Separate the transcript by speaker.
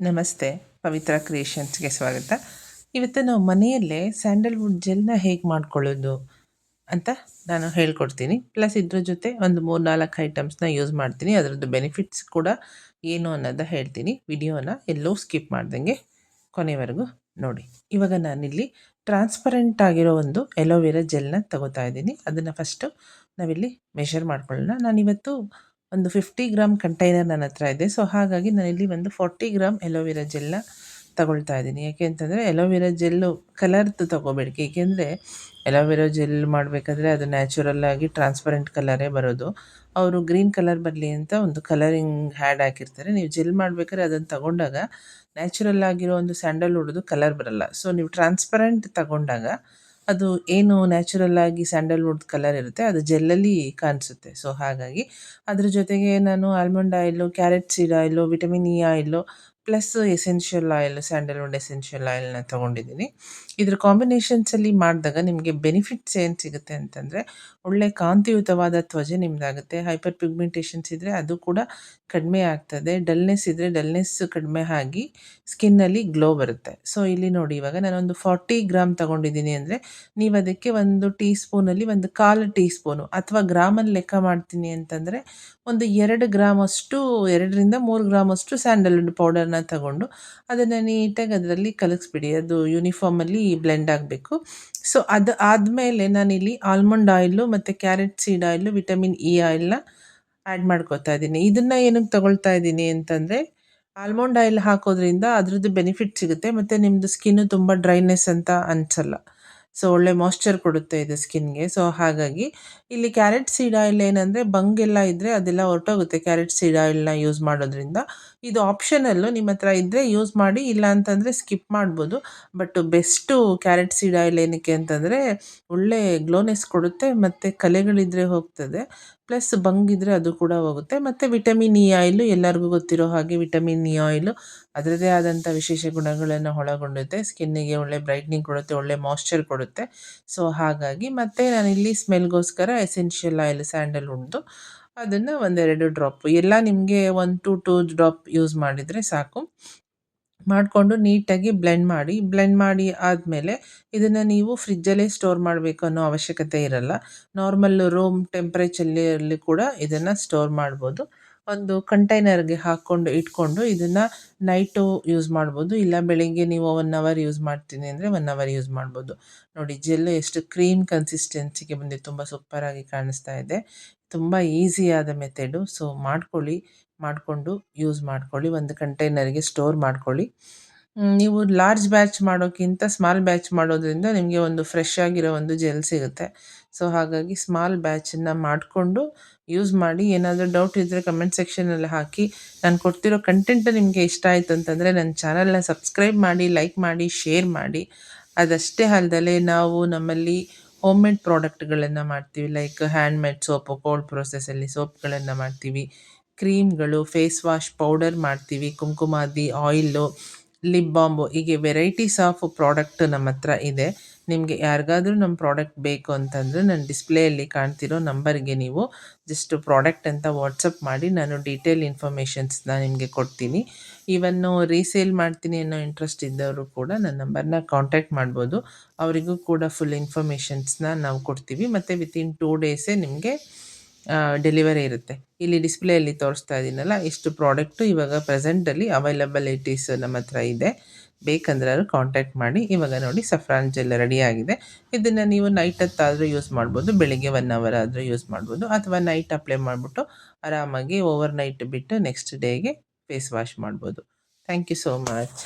Speaker 1: ನಮಸ್ತೆ, ಪವಿತ್ರ ಕ್ರಿಯೇಷನ್ಸ್ಗೆ ಸ್ವಾಗತ. ಇವತ್ತು ನಾವು ಮನೆಯಲ್ಲೇ ಸ್ಯಾಂಡಲ್ವುಡ್ ಜೆಲ್ನ ಹೇಗೆ ಮಾಡ್ಕೊಳ್ಳೋದು ಅಂತ ನಾನು ಹೇಳ್ಕೊಡ್ತೀನಿ. ಪ್ಲಸ್ ಇದ್ರ ಜೊತೆ ಒಂದು ಮೂರು ನಾಲ್ಕು ಐಟಮ್ಸ್ನ ಯೂಸ್ ಮಾಡ್ತೀನಿ. ಅದರದ್ದು ಬೆನಿಫಿಟ್ಸ್ ಕೂಡ ಏನು ಅನ್ನೋದ ಹೇಳ್ತೀನಿ. ವಿಡಿಯೋನ ಎಲ್ಲೂ ಸ್ಕಿಪ್ ಮಾಡ್ದಂಗೆ ಕೊನೆವರೆಗೂ ನೋಡಿ. ಇವಾಗ ನಾನಿಲ್ಲಿ ಟ್ರಾನ್ಸ್ಪರೆಂಟ್ ಆಗಿರೋ ಒಂದು ಎಲೋವೆರಾ ಜೆಲ್ನ ತಗೋತಾ ಇದ್ದೀನಿ. ಅದನ್ನು ಫಸ್ಟು ನಾವಿಲ್ಲಿ ಮೆಷರ್ ಮಾಡ್ಕೊಳ್ಳೋಣ. ನಾನಿವತ್ತು ಒಂದು ಫಿಫ್ಟಿ ಗ್ರಾಮ್ ಕಂಟೈನರ್ ನನ್ನ ಹತ್ರ ಇದೆ. ಸೊ ಹಾಗಾಗಿ ನಾನಿಲ್ಲಿ ಒಂದು ಫಾರ್ಟಿ ಗ್ರಾಮ್ ಎಲೋವೆರಾ ಜೆಲ್ನ ತಗೊಳ್ತಾ ಇದ್ದೀನಿ. ಯಾಕೆ ಅಂತಂದರೆ ಎಲೋವೆರಾ ಜೆಲ್ಲು ಕಲರ್ದು ತೊಗೋಬೇಡಿ ಏಕೆಂದರೆ ಎಲೋವೆರಾ ಜೆಲ್ ಮಾಡಬೇಕಾದ್ರೆ ಅದು ನ್ಯಾಚುರಲ್ಲಾಗಿ ಟ್ರಾನ್ಸ್ಪರೆಂಟ್ ಕಲರೇ ಬರೋದು. ಅವರು ಗ್ರೀನ್ ಕಲರ್ ಬರಲಿ ಅಂತ ಒಂದು ಕಲರಿಂಗ್ ಹ್ಯಾಡ್ ಹಾಕಿರ್ತಾರೆ. ನೀವು ಜೆಲ್ ಮಾಡಬೇಕಾದ್ರೆ ಅದನ್ನು ತಗೊಂಡಾಗ ನ್ಯಾಚುರಲ್ ಆಗಿರೋ ಒಂದು ಸ್ಯಾಂಡಲ್ವುಡ್ದು ಕಲರ್ ಬರಲ್ಲ. ಸೊ ನೀವು ಟ್ರಾನ್ಸ್ಪರೆಂಟ್ ತಗೊಂಡಾಗ ಅದು ಏನು ನ್ಯಾಚುರಲ್ ಆಗಿ ಸ್ಯಾಂಡಲ್ವುಡ್ ಕಲರ್ ಇರುತ್ತೆ, ಅದು ಜೆಲ್ಲಲ್ಲಿ ಕಾಣಿಸುತ್ತೆ. ಸೊ ಹಾಗಾಗಿ ಅದ್ರ ಜೊತೆಗೆ ನಾನು almond oil carrot seed oil vitamin E oil plus essential oil sandalwood essential ಆಯಿಲ್ನ ತೊಗೊಂಡಿದ್ದೀನಿ. ಇದ್ರ ಕಾಂಬಿನೇಷನ್ಸಲ್ಲಿ ಮಾಡಿದಾಗ ನಿಮಗೆ ಬೆನಿಫಿಟ್ಸ್ ಏನು ಸಿಗುತ್ತೆ ಅಂತಂದರೆ, ಒಳ್ಳೆ ಕಾಂತಿಯುತವಾದ ತ್ವಜೆ ನಿಮ್ಮದಾಗುತ್ತೆ ಹೈಪರ್ ಪಿಗ್ಮೆಂಟೇಷನ್ಸ್ ಇದ್ದರೆ ಅದು ಕೂಡ ಕಡಿಮೆ ಆಗ್ತದೆ. ಡಲ್ನೆಸ್ ಇದ್ದರೆ ಡಲ್ನೆಸ್ ಕಡಿಮೆ ಆಗಿ ಸ್ಕಿನ್ನಲ್ಲಿ ಗ್ಲೋ ಬರುತ್ತೆ. ಸೊ, ಇಲ್ಲಿ ನೋಡಿ ಇವಾಗ ನಾನೊಂದು ಫಾರ್ಟಿ ಗ್ರಾಮ್ ತೊಗೊಂಡಿದ್ದೀನಿ ಅಂದರೆ, ನೀವು ಅದಕ್ಕೆ ಒಂದು ಟೀ ಸ್ಪೂನಲ್ಲಿ ಒಂದು ಕಾಲು ಟೀ ಸ್ಪೂನು ಅಥವಾ ಗ್ರಾಮಲ್ಲಿ ಲೆಕ್ಕ ಮಾಡ್ತೀನಿ ಅಂತಂದರೆ, ಒಂದು ಎರಡು ಗ್ರಾಮಷ್ಟು, ಎರಡರಿಂದ ಮೂರು ಗ್ರಾಮಷ್ಟು ಸ್ಯಾಂಡಲ್ವುಡ್ ಪೌಡರ್ನ ತಗೊಂಡು ಅದನ್ನು ನೀಟಾಗಿ ಅದರಲ್ಲಿ ಕಲಗಿಸ್ಬಿಡಿ ಅದು ಯೂನಿಫಾರ್ಮಲ್ಲಿ ಬ್ಲೆಂಡ್ ಆಗಬೇಕು. ಸೊ ಅದು ಆದಮೇಲೆ ನಾನಿಲ್ಲಿ ಆಲ್ಮಂಡ್ ಆಯಿಲು ಮತ್ತು carrot seed oil vitamin E ಆಯಿಲ್ನ add ಮಾಡ್ಕೋತಾ ಇದ್ದೀನಿ. ಇದನ್ನು ಏನಕ್ಕೆ ತಗೊಳ್ತಾ ಇದ್ದೀನಿ ಅಂತಂದರೆ ಆಲ್ಮಂಡ್ ಆಯಿಲ್ ಹಾಕೋದ್ರಿಂದ ಅದರದ್ದು ಬೆನಿಫಿಟ್ ಸಿಗುತ್ತೆ, ಮತ್ತು ನಿಮ್ಮದು ಸ್ಕಿನ್ನು ತುಂಬ ಡ್ರೈನೆಸ್ ಅಂತ ಅನಿಸಲ್ಲ. ಸೊ ಒಳ್ಳೆ ಮಾಯ್ಶ್ಚರ್ ಕೊಡುತ್ತೆ ಇದು ಸ್ಕಿನ್ಗೆ ಸೊ ಹಾಗಾಗಿ ಇಲ್ಲಿ ಕ್ಯಾರೆಟ್ ಸೀಡ್ ಆಯಿಲ್ ಏನಂದರೆ, ಬಂಗೆಲ್ಲ ಇದ್ದರೆ ಅದೆಲ್ಲ ಹೊರಟೋಗುತ್ತೆ. ಕ್ಯಾರೆಟ್ ಸೀಡ್ ಆಯಿಲ್ನ ಯೂಸ್ ಮಾಡೋದ್ರಿಂದ. ಇದು ಆಪ್ಷನಲ್ಲು ನಿಮ್ಮ ಹತ್ರ ಇದ್ದರೆ ಯೂಸ್ ಮಾಡಿ, ಇಲ್ಲ ಅಂತಂದರೆ ಸ್ಕಿಪ್ ಮಾಡ್ಬೋದು. But best carrot seed oil ಏನಕ್ಕೆ ಅಂತಂದರೆ ಒಳ್ಳೆ ಗ್ಲೋನೆಸ್ ಕೊಡುತ್ತೆ, ಮತ್ತು ಕಲೆಗಳಿದ್ದರೆ ಹೋಗ್ತದೆ. ಪ್ಲಸ್ ಬಂಗಿದ್ರೆ ಅದು ಕೂಡ ಹೋಗುತ್ತೆ. ಮತ್ತು ವಿಟಮಿನ್ ಇ ಆಯಿಲು ಎಲ್ಲರಿಗೂ ಗೊತ್ತಿರೋ ಹಾಗೆ ವಿಟಮಿನ್ ಇ ಆಯಿಲು ಅದರದೇ ಆದಂಥ ವಿಶೇಷ ಗುಣಗಳನ್ನು ಒಳಗೊಂಡುತ್ತೆ ಸ್ಕಿನ್ನಿಗೆ ಒಳ್ಳೆ ಬ್ರೈಟ್ನಿಂಗ್ ಕೊಡುತ್ತೆ, ಒಳ್ಳೆ ಮಾಯ್ಶ್ಚರ್ ಕೊಡುತ್ತೆ. ಸೊ ಹಾಗಾಗಿ ಮತ್ತು ನಾನಿಲ್ಲಿ ಸ್ಮೆಲ್ಗೋಸ್ಕರ ಎಸೆನ್ಷಿಯಲ್ ಆಯಿಲ್ ಸ್ಯಾಂಡಲ್ವುಡ್ದು ಅದನ್ನು ಒಂದೆರಡು ಡ್ರಾಪ್ ಎಲ್ಲ ನಿಮಗೆ one to two drop use ಮಾಡಿದರೆ ಸಾಕು. ಮಾಡಿಕೊಂಡು ನೀಟಾಗಿ ಬ್ಲೆಂಡ್ ಮಾಡಿ ಬ್ಲೆಂಡ್ ಮಾಡಿ ಆದಮೇಲೆ ಇದನ್ನು ನೀವು ಫ್ರಿಜ್ಜಲ್ಲೇ ಸ್ಟೋರ್ ಮಾಡಬೇಕು ಅನ್ನೋ ಅವಶ್ಯಕತೆ ಇರಲ್ಲ. ನಾರ್ಮಲ್ ರೂಮ್ ಟೆಂಪ್ರೇಚರಲ್ಲಿ ಕೂಡ ಇದನ್ನು ಸ್ಟೋರ್ ಮಾಡ್ಬೋದು. ಒಂದು ಕಂಟೈನರ್ಗೆ ಹಾಕ್ಕೊಂಡು ಇಟ್ಕೊಂಡು ಇದನ್ನು ನೈಟು ಯೂಸ್ ಮಾಡ್ಬೋದು. ಇಲ್ಲ ಬೆಳಿಗ್ಗೆ ನೀವು ಒನ್ ಅವರ್ ಯೂಸ್ ಮಾಡ್ತೀನಿ ಅಂದರೆ ಒನ್ ಅವರ್ ಯೂಸ್ ಮಾಡ್ಬೋದು. ನೋಡಿ ಜೆಲ್ಲು ಎಷ್ಟು ಕ್ರೀಮ್ ಕನ್ಸಿಸ್ಟೆನ್ಸಿಗೆ ಬಂದಿದೆ. ತುಂಬ ಸೂಪರಾಗಿ ಕಾಣಿಸ್ತಾ ಇದೆ. ತುಂಬ ಈಸಿಯಾದ ಮೆಥೆಡು ಸೊ ಮಾಡ್ಕೊಳ್ಳಿ, ಮಾಡಿಕೊಂಡು ಯೂಸ್ ಮಾಡ್ಕೊಳ್ಳಿ. ಒಂದು ಕಂಟೈನರ್ಗೆ ಸ್ಟೋರ್ ಮಾಡ್ಕೊಳ್ಳಿ. ನೀವು ಲಾರ್ಜ್ ಬ್ಯಾಚ್ ಮಾಡೋಕ್ಕಿಂತ ಸ್ಮಾಲ್ ಬ್ಯಾಚ್ ಮಾಡೋದ್ರಿಂದ ನಿಮಗೆ ಒಂದು ಫ್ರೆಶ್ ಆಗಿರೋ ಒಂದು ಜೆಲ್ ಸಿಗುತ್ತೆ. ಸೊ ಹಾಗಾಗಿ ಸ್ಮಾಲ್ ಬ್ಯಾಚನ್ನು ಮಾಡಿಕೊಂಡು ಯೂಸ್ ಮಾಡಿ. ಏನಾದರೂ ಡೌಟ್ ಇದ್ದರೆ ಕಮೆಂಟ್ ಸೆಕ್ಷನಲ್ಲಿ ಹಾಕಿ. ನಾನು ಕೊಡ್ತಿರೋ ಕಂಟೆಂಟ್ ನಿಮಗೆ ಇಷ್ಟ ಆಯಿತು ಅಂತಂದರೆ ನನ್ನ ಚಾನಲ್ನ ಸಬ್ಸ್ಕ್ರೈಬ್ ಮಾಡಿ ಲೈಕ್ ಮಾಡಿ ಶೇರ್ ಮಾಡಿ. ಅದಷ್ಟೇ ಅಲ್ಲದೆ ನಾವು ನಮ್ಮಲ್ಲಿ ಹೋಮ್ ಮೇಡ್ ಪ್ರಾಡಕ್ಟ್ಗಳನ್ನು ಮಾಡ್ತೀವಿ. Like hand made soap cold ಪ್ರೊಸೆಸಲ್ಲಿ ಸೋಪ್ಗಳನ್ನು ಮಾಡ್ತೀವಿ. ಕ್ರೀಮ್ಗಳು ಫೇಸ್ ವಾಶ್ ಪೌಡರ್ ಮಾಡ್ತೀವಿ. ಕುಂಕುಮಾದಿ ಆಯಿಲು ಲಿಪ್ ಬಾಂಬು, ಹೀಗೆ ವೆರೈಟೀಸ್ ಆಫ್ ಪ್ರಾಡಕ್ಟ್ ನಮ್ಮ ಹತ್ರ ಇದೆ. ನಿಮಗೆ ಯಾರಿಗಾದರೂ ನಮ್ಮ ಪ್ರಾಡಕ್ಟ್ ಬೇಕು ಅಂತಂದರೆ ನನ್ನ ಡಿಸ್ಪ್ಲೇಯಲ್ಲಿ ಕಾಣ್ತಿರೋ ನಂಬರ್ಗೆ ನೀವು ಜಸ್ಟ್ ಪ್ರಾಡಕ್ಟ್ ಅಂತ ವಾಟ್ಸಪ್ ಮಾಡಿ ನಾನು ಡೀಟೇಲ್ ಇನ್ಫಾರ್ಮೇಷನ್ಸ್ನ ನಿಮಗೆ ಕೊಡ್ತೀನಿ. ಇವನ್ನು ರೀಸೇಲ್ ಮಾಡ್ತೀನಿ ಅನ್ನೋ ಇಂಟ್ರೆಸ್ಟ್ ಇದ್ದವರು ಕೂಡ ನನ್ನ ನಂಬರ್ನ ಕಾಂಟ್ಯಾಕ್ಟ್ ಮಾಡ್ಬೋದು. ಅವರಿಗೂ ಕೂಡ ಫುಲ್ ಇನ್ಫಾರ್ಮೇಷನ್ಸ್ನ ನಾವು ಕೊಡ್ತೀವಿ. ಮತ್ತು ವಿತಿನ್ ಟೂ ಡೇಸೇ ನಿಮಗೆ ಡೆಲಿವರಿ ಇರುತ್ತೆ. ಇಲ್ಲಿ ಡಿಸ್ಪ್ಲೇಯಲ್ಲಿ ತೋರಿಸ್ತಾ ಇದ್ದೀನಲ್ಲ, ಇಷ್ಟು ಪ್ರಾಡಕ್ಟು ಇವಾಗ ಪ್ರೆಸೆಂಟಲ್ಲಿ ಅವೈಲಬಲಿಟೀಸ್ ನಮ್ಮ ಹತ್ರ ಇದೆ. ಬೇಕಂದ್ರೆ ಕಾಂಟ್ಯಾಕ್ಟ್ ಮಾಡಿ. ಇವಾಗ ನೋಡಿ ಸಫ್ರಾನ್ ಜೆಲ್ ರೆಡಿ ಆಗಿದೆ. ಇದನ್ನು ನೀವು ನೈಟ್ ಹೊತ್ತಾದರೂ ಯೂಸ್ ಮಾಡ್ಬೋದು, ಬೆಳಿಗ್ಗೆ ಒನ್ ಅವರ್ ಆದರೂ ಯೂಸ್ ಮಾಡ್ಬೋದು, ಅಥವಾ ನೈಟ್ ಅಪ್ಲೈ ಮಾಡಿಬಿಟ್ಟು ಆರಾಮಾಗಿ ಓವರ್ ನೈಟ್ ಬಿಟ್ಟು ನೆಕ್ಸ್ಟ್ ಡೇಗೆ ಫೇಸ್ ವಾಶ್ ಮಾಡ್ಬೋದು. Thank you so much